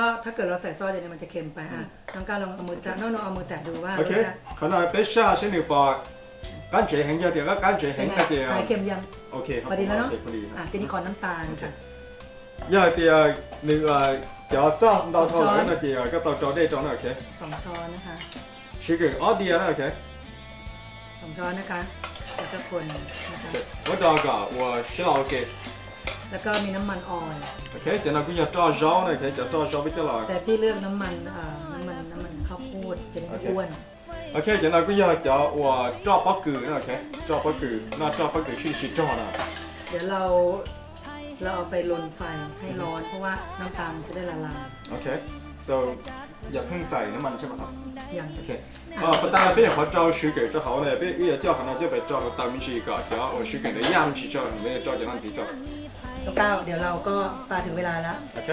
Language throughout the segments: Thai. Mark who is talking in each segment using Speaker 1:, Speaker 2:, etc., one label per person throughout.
Speaker 1: ก็ถ้าเกิดเราใส่ซอสเดี๋ยวนี้มันจะเค็มไปอ่ะน้องก้าวลองเอามือแตะน้องๆเอามือแตะดูว่า OK，
Speaker 2: 可能俾下先你把感觉轻一点啦，感觉 เป็น 轻 ไง 一点 หายเ
Speaker 1: ค็มยัง
Speaker 2: OK，好， พอดีแล้วเนาะ OK，พอดี อ่ะ
Speaker 1: ทีนี้ขอน้ำตาลค่ะ
Speaker 2: 因为啲啊，你话有沙到头嚟嗰啲啊，咁到咗呢种啦，OK，
Speaker 1: สองช้อนนะคะ
Speaker 2: 是嘅，我啲啊啦，OK，
Speaker 1: สองช้อนนะคะแล้วก็คนนะคะ
Speaker 2: 我到个我先 OK，OK，
Speaker 1: แล้วก็มีน้ำมันออยล
Speaker 2: ์ 就那个要炸烧呢，OK，就炸烧比较啦
Speaker 1: แต่พี่เลือกน้ำมันเอ่อน้ำมันน้ำมันข้าวโพดจะได้ไม่อ้วน
Speaker 2: ，OK，就那个要叫我炸八句呢，OK，炸八句，那炸八句去去炸啦
Speaker 1: เดี๋ยวเราเราเอาไปลนไฟให้ร้อน เพราะว่าน้ำตาลมันจะได้ละลาย
Speaker 2: ，OK，so อย่าเพิ่งใส่น้ำมันใช่ไหมครับ
Speaker 1: อย่าง
Speaker 2: OK，
Speaker 1: 啊，不但别
Speaker 2: 好照水给这好呢，别越叫可能就被照个当面是一个，只要我水给的样子照，没有照就让自己照。
Speaker 1: น้องเต้าเดี๋ยวเราก็มาถึงเวลาแล้ว
Speaker 2: OK。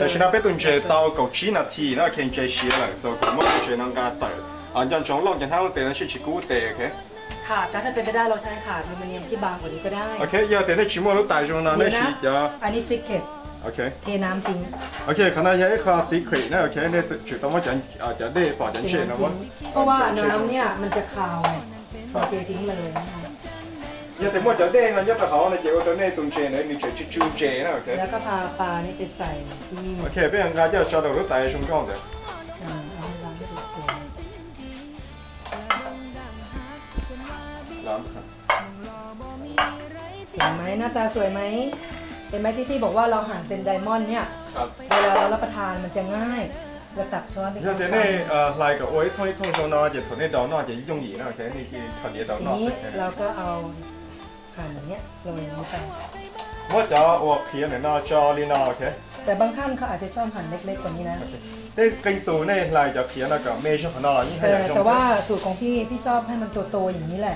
Speaker 1: Takže na
Speaker 2: beton je tao cầu chi na thi na ken je shi la so ko mo je nang ga ta. An jan chong long jan ha te na shi chi ku te ke.
Speaker 1: ค่ะแต่ถ้าเป็นไปได้เราใช้ขาดมันียมที่บางกว่านี้ก็ได้โ OK
Speaker 2: ya าเ na chi ชิ lu tai jong na na เดี๋ยว shi นะ ya.
Speaker 1: อันนี้ซิกเก็ต
Speaker 2: โอ。เค
Speaker 1: เทน้ำทิ้ง
Speaker 2: โอเคขณะยช้คา secret นะโอเนี่ยจุดต้องว่าจันอาจจะได้ป่าจันเชนนะว่า
Speaker 1: เพราะว่าน้ำเนี่ยมันจะคาวไง
Speaker 2: ครับ โอ
Speaker 1: เคทิ้งมาเลยนะคะ
Speaker 2: ยอะแต่มั่วจะเด้งนะยอะตะเขาในเจ้าตัวนี้ตุนเจเนี่ยมีเฉยชูเจนะโอเคแ
Speaker 1: ล้วก็พาปลานี่ไปใส่ที่โอ
Speaker 2: เคเป็นการเจ้าชาวดอกรู้แต่ช่องเด้อล้า
Speaker 1: เห็นไหมหน้าตาสวยไหมเห็นไหมที่ที่บอกว่าเราหั่นเป็นไดมอนด์เนี่ยเวลาเรารับประทานมันจะง่ายเราตักช้อนไปอย่างนี้
Speaker 2: เอ่อลายกับโอ้ยท่อยท่อยโซนอจะถนนดาวนอจะยิ่งหยีนะโอเคนี่คือถนเดีาวนอเสร็จแล้วเ
Speaker 1: ราก็เอา หั่นอย่างเงี้ยโรยอย่างนี้ไป
Speaker 2: 我就我片嚟呢做呢呢，OK，
Speaker 1: แต่บางท่านเขาอาจจะชอบหั่นเล็กๆกว่านี้นะ
Speaker 2: 呢根度呢嚟就片那个咩出呢，呢 แต่ 系 แต่ว่า
Speaker 1: สูตรของพี่พี่ชอบให้มันโตๆอย่างนี้แหละ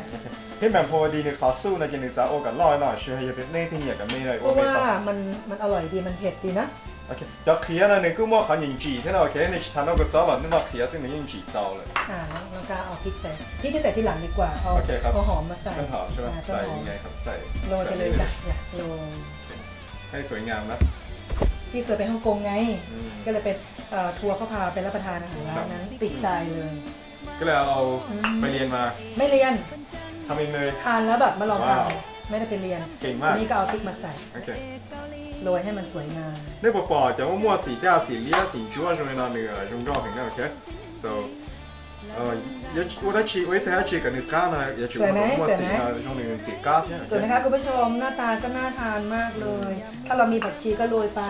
Speaker 2: 希望破啲你卡数呢，就你就我个来呢，算系入边呢啲嘢嘅咩嚟， เพ 我 ราะ 未 ว่
Speaker 1: า 得。 มันมันอร่อยดีมันเผ็ดดีนะ
Speaker 2: โอเคจะเขียนะเนี่ยก็มั่วขันยิงจีเท่านั้นโอเคเนชั้นเราก็จ้าวันนึกว่าเขียนซึ่งมันยิงจีเจ้าเลย
Speaker 1: อ่าแล้วก็เอาพริกใส่พริกที่ใส่ทีหลังดีกว่าเอาเอาหอมมาใส่ต้นหอมใช่ไหมใส่ยังไง
Speaker 2: ครับใส่โรยไปเลยจ้ะ
Speaker 1: เลยโรย
Speaker 2: ให้สวยงามนะ
Speaker 1: พี่เคยไปฮ่องกงไง
Speaker 2: ก็
Speaker 1: เลยเป็นทัวร์เขาพาไปรับประทานอาหารร้านนั้นติดใจเลย
Speaker 2: ก็เลยเอาไปเรียนมา
Speaker 1: ไม่เรียน
Speaker 2: ทำเองเลย
Speaker 1: ทานแล้วแบบมาลองทานไม่ได้ไปเรียน
Speaker 2: เก่งมากนี่
Speaker 1: ก็เอาพริกมาใส่ โอเค โรยให้มันสวยงาม
Speaker 2: 呢个包就我摸时间时呢一时主要用喺那个用高平嘅，OK。So，诶，有我睇次我睇一次跟你讲呢，有住我摸时啊用你自家添 สวยไหม ，OK。
Speaker 1: คะคุณผู้ชมหน้าตาก็น่าทานมากเลย ถ้าเรามีผักชีก็โรยไป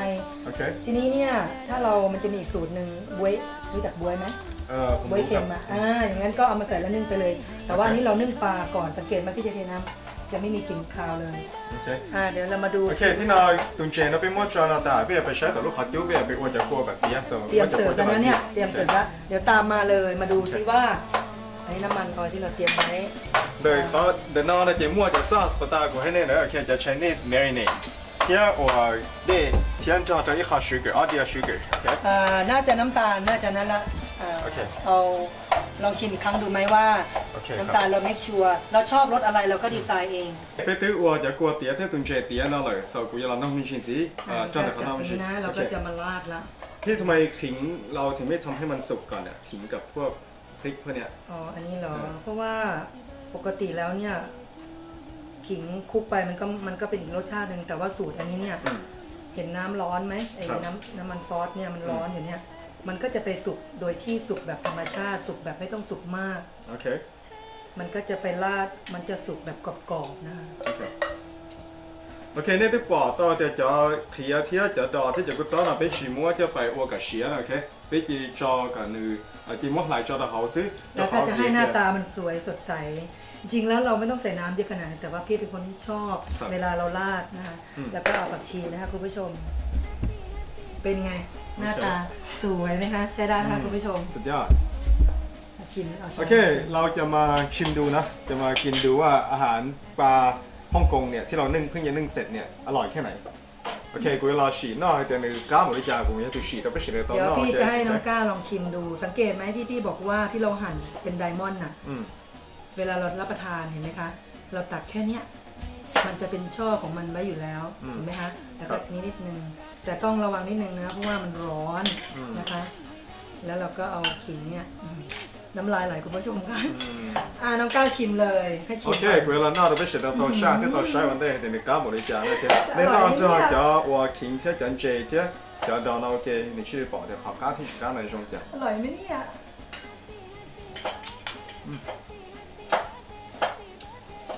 Speaker 2: OK。
Speaker 1: ทีนี้เนี่ยถ้าเรามันจะมีอีกสูตรหนึ่งบวยรู้จักบวยไหม
Speaker 2: 诶，ผม บวย รู้ เค็ ครั ม บ อ่ะอ่า
Speaker 1: อย่างนั้นก็เอามาใส่แล้วนึ่งไปเลย แต่ว่าอันนี้เรานึ่งปลาก่อนสังเกตไหมพี่เจเทน้ำ จะไม่มีกลิ่นคาวเลย
Speaker 2: OK。
Speaker 1: อ่าเดี๋ยวเรามาดู OK，ที่นา
Speaker 2: ตุนเจนเราไปมั่วจอนาตาไปไปใช้แต่ลูกค้าจิ้วไปไปว่าจะกลัวแบบนี้ so เตรียมเสิร์ฟแล้วนะเนี่ยเตรียมเสิร์ฟ
Speaker 1: แล้วเดี๋ยวตามมาเลยมาดูซิว่าอันนี้น้ำมันออยล์ที่เราเตรียมไว้
Speaker 2: เลยเขาเดินนอนจะมั่วจะซอสปตากูให้เนี่ยเลยโอเคจะ Chinese marinade เที่ยวว่าเดเที่ยงจะจะ一盒 sugar อ๋อเดียว sugar OK
Speaker 1: อ่าน่าจะน้ำตาลน่าจะนั่นละอ่าโอเค เอา ลองชิมอีกครั้งดูไหมว่า
Speaker 2: โอเคน้ำคต
Speaker 1: ารับลเราเมคชัวร์เราชอบรสอะไรเราก็ดีไซน์เอง
Speaker 2: ไปตื้อว่าจะกลัวเตี้ยที่ตุนเจเตี้ยนั่นเลย so กูจะลองน้ำมันชินสิอ่าอ่าจอจาดกแต่ข้างนอกตรมันงชินี้นะเราก็
Speaker 1: จะมาราดละ
Speaker 2: พี่ทำไมขิงเราถึงไม่ทำให้มันสุกก่อนเนี่ยขิงกับพวกพริกพวกเนี้ย
Speaker 1: อ๋ออันนี้เหรอเออเพราะว่าปกติแล้วเนี่ยขิงคลุกไปมันก็มันก็เป็นอีกรสชาติหนึ่งแต่ว่าสูตรอันนี้เนี่ย
Speaker 2: อืม
Speaker 1: เห็นน้ำร้อนไหมไอ้ครับ น้ำน้ำมันซอสเนี่ยมันร้อนอยู่เนี่ย มันก็จะไปสุกโดยที่สุกแบบธรรมชาติ สุกแบบไม่ต้องสุกมาก
Speaker 2: โอเค
Speaker 1: มันก็จะไปราดมันจะสุกแบบกรอบๆนะคะ
Speaker 2: โอเคโอเคเนี่ยที่บอกต่อจะจะเคลียร์ที่จะต่อที่จะกู找那边树木จะไป我个时啦，OK，俾佢做紧你啊点样嚟做得好先， แล้วถ้าจะให้หน้า
Speaker 1: ตามันสวยสดใส จริงๆแล้วเราไม่ต้องใส่น้ำเยอะขนาดนั้นแต่ว่าพี่เป็นคนที่ชอบ ครับ เวลาเราราดนะคะ อืม แล้วก็เอาผักชีนะคะคุณผู้ชม เป็นไง หน้าโอเคตาสวยไหมคะใช้ได้ค่ะคุณผู้ชม
Speaker 2: สุดยอด
Speaker 1: ชิมเอาช้โออนเค
Speaker 2: เราจะมาชิมดูนะ จะมากินดูว่าอาหารปลาฮ่องกงเนี่ยที่เรานึ่งเพิ่งจะนึ่งเสร็จเนี่ยอร่อยแค่ไหน โอเคกูจะรอฉีดนอกแต่ในก้าวหมดเลยจ้ากูจะถูฉีดแต่ไม่ฉีดในตอนเดี๋ยวนอกพี่โอเคจะให้น้อง
Speaker 1: ก้าลองชิมดู สังเกตไหมที่พี่บอกว่าที่เราหั่นเป็นไดมอนด์น่ะ
Speaker 2: อืม
Speaker 1: เวลาเรารับประทานเห็นไหมคะ เราตักแค่เนี้ย มันจะเป็นช่อของมันไว้อยู่แล้วอืมเห็นไหมคะแล้วครัก็บนี้นิดนึง แต่ต้องระวังนิดนึงนะเพราะว่ามันร้อน
Speaker 2: อืม นะ
Speaker 1: คะ แล้วเราก็เอาขิงเนี่ยอืมน้ำลายไหลคุณผู้ชมค่ะ อืม อ่าน้องก้าวชิมเลยให้ชิม OK， ก่อน 回
Speaker 2: 了那都被写到到下天到晒完的，等你干么的讲那些，那到之后叫我听天讲这些，叫到那 OK，你去保的好家庭时间那种讲，
Speaker 1: อร่อยไหมเนี่ย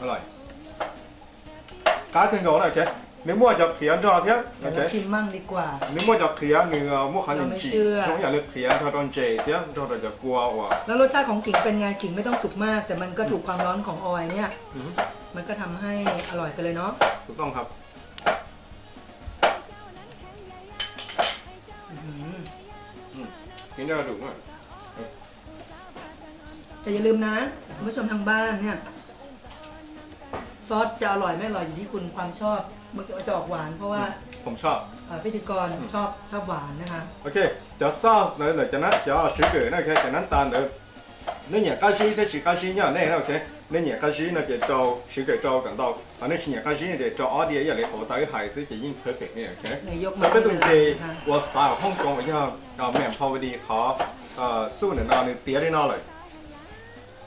Speaker 2: อร่อย家庭讲咧，OK， 你摸就片咗嘅 เดี๋ยวเรา ，OK， ช
Speaker 1: ิมมั่งดีกว่า
Speaker 2: 你摸就片你个摸肯定 เราไม่ 住 เชื่อ 总有你片佢当这啲，到到就过话，
Speaker 1: แล้วรสชาติของขิงเป็นไงขิงไม่ต้องสุกมาก แต่มันก็ถูกความร้อนของออยล์เนี่ย
Speaker 2: อืม
Speaker 1: มันก็ทำให้อร่อยไปเลยเนาะ
Speaker 2: ถูกต้องครับ
Speaker 1: อื้อหือ
Speaker 2: กินได้ถูกมาก
Speaker 1: แต่อย่าลืมนะคุณผู้ชมทางบ้านเนี่ย ซอสจะอร่อยไม่อร่อยอยู่ที่คุณความชอบ มันจะออกหวาน เพราะว่า
Speaker 2: ผมชอบ
Speaker 1: เอ่อพิธีกรชอบชอบหวานนะคะ
Speaker 2: OK，就 sauce 呢，就จากนั้น就水果呢，OK，จากนั้นตาล呢，你热家鸡即系家鸡因为呢，OK，你热家鸡呢就做水果做紧到，啊你热家鸡呢就做啲嘢，因为你好大嘅孩子就已经 perfect 呢，OK。
Speaker 1: เลยยก ส มา เปค ให้ ตุ เล นเก ยนะคะ
Speaker 2: ว่าสไตล์ฮ่องกงว่าอ่าแม่พอดีเขาเอ่อสู้ในนอนในเตี้ยได้นอนเลย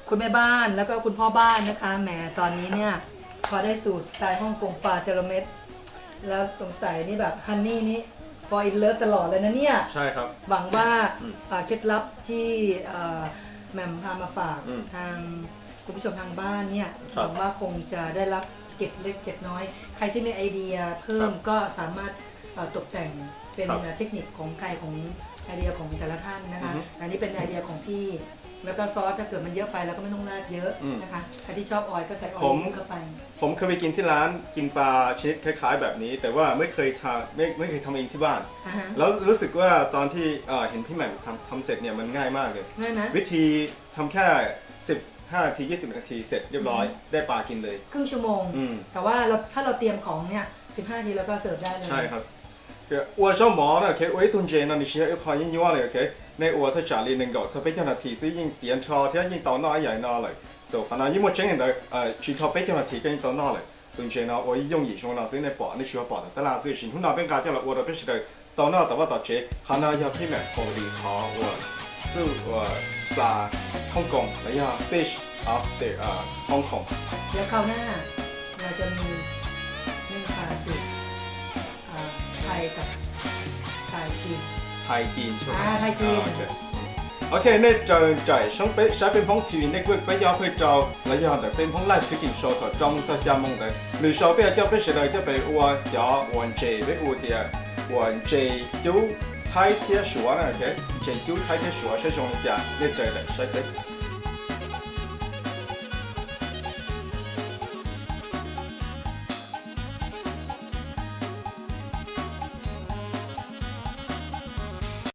Speaker 1: คุณแม่บ้านแล้วก็คุณพ่อบ้านนะคะแหมตอนนี้เนี่ย พอได้สูตรสไตล์ฮ่องกงปลาจระเม็ด แล้วสงสัยนี่แบบฮันนี่นี่ฟออินเลิฟตลอดเลยนะเนี่ย
Speaker 2: ใช่ครับ
Speaker 1: หวังว่าอืมอ่าเคล็ดลับที่เอ่อแหม่มพามาฝากอืมทางคุณผู้ชมทางบ้านเนี่ยครัหบวังว่าคงจะได้รับเก็บเล็กเก็บน้อย ใครที่มีไอเดียเพิ่มครับก็สามารถเอ่อตกแต่งเป็นครับเทคนิคของใครของไอเดียของแต่ละท่านนะคะ อือฮึ อันนี้เป็นไอเดียของพี่ แล้วก็ซอสถ้าเกิดมันเยอะไปเราก็ไม่ต้องราดเยอะอืมนะคะใครที่ชอบออยล์ก็ใส่ออยผม ล์เข้าไป
Speaker 2: ผมเคยไปกินที่ร้านกินปลาชนิดคล้ายๆ แบบนี้ แต่ว่าไม่เคยทำไม่ไม่เคยทำเองที่บ้าน
Speaker 1: อ่าฮะ
Speaker 2: แล้วรู้สึกว่าตอนที่เอ่อเห็นพี่แหม่มทำทำเสร็จเนี่ยมันง่ายมากเลย
Speaker 1: ง่ายนะ
Speaker 2: วิธีทำแค่ 15นาที20นาทีเสร็จเรียบร้อยได้ปลากินเลย
Speaker 1: ครึ่งชั่วโมง อื
Speaker 2: ม
Speaker 1: แต่ว่าเราถ้าเราเตรียมของเนี่ย 15นาทีแล้วก็เสิร์ฟได้เลยใช่
Speaker 2: ครับ คืออวชหมอนะเคอวยตุนเจนนะนี่เชื่อพอยิ่งยัวเลยเคในอวาจารีหนึ่งก็จะเป็นนาทีซียิ่งเตียนชอเที่ยยิ่งต่อน้าใหญ่น้าเลยสุขณะยิ่งหมดเจนเลยเอ่อชีทอเป็นนาทีก็ยิ่งต่อน้าเลยตุนเจนะอวยยงยิ่งชงนะซึ่งในปอดในชัวปอดแต่ละซึ่อชินหุ่นเราเป็นการเที่ละอวเราเป็นสิ่งใดต่อน้อแต่ว่าต่อเชคณะยาพิมพ์ขพอดีขออวสู้อวปลาฮ่องกงและยา fish after ฮ่องกง
Speaker 1: แล้วคราวหน้าเราจะมีเรื่องภาษี ไทยกับไทยจีน
Speaker 2: ไทยจีนใช่ไหมอ่าไทยจีนโอเคโอเในจอยจ่ายช่องเป๊ะใช้เป็นพ้องทีวีในกลุ่มไปยาวไปจอและยาวแต่เป็นพ้องไลฟ์สกินโชว์ต่อจองซะจามงเลยหรือชอบไปียจะไปเฉลยจะไปอวดยาววันเจไปอวดเดียวันเจจูไทยเทียสัวนะโอเคเจจูไทยเทียสัวใช้ชงเดียในจอยแต่ใช้เป๊ะ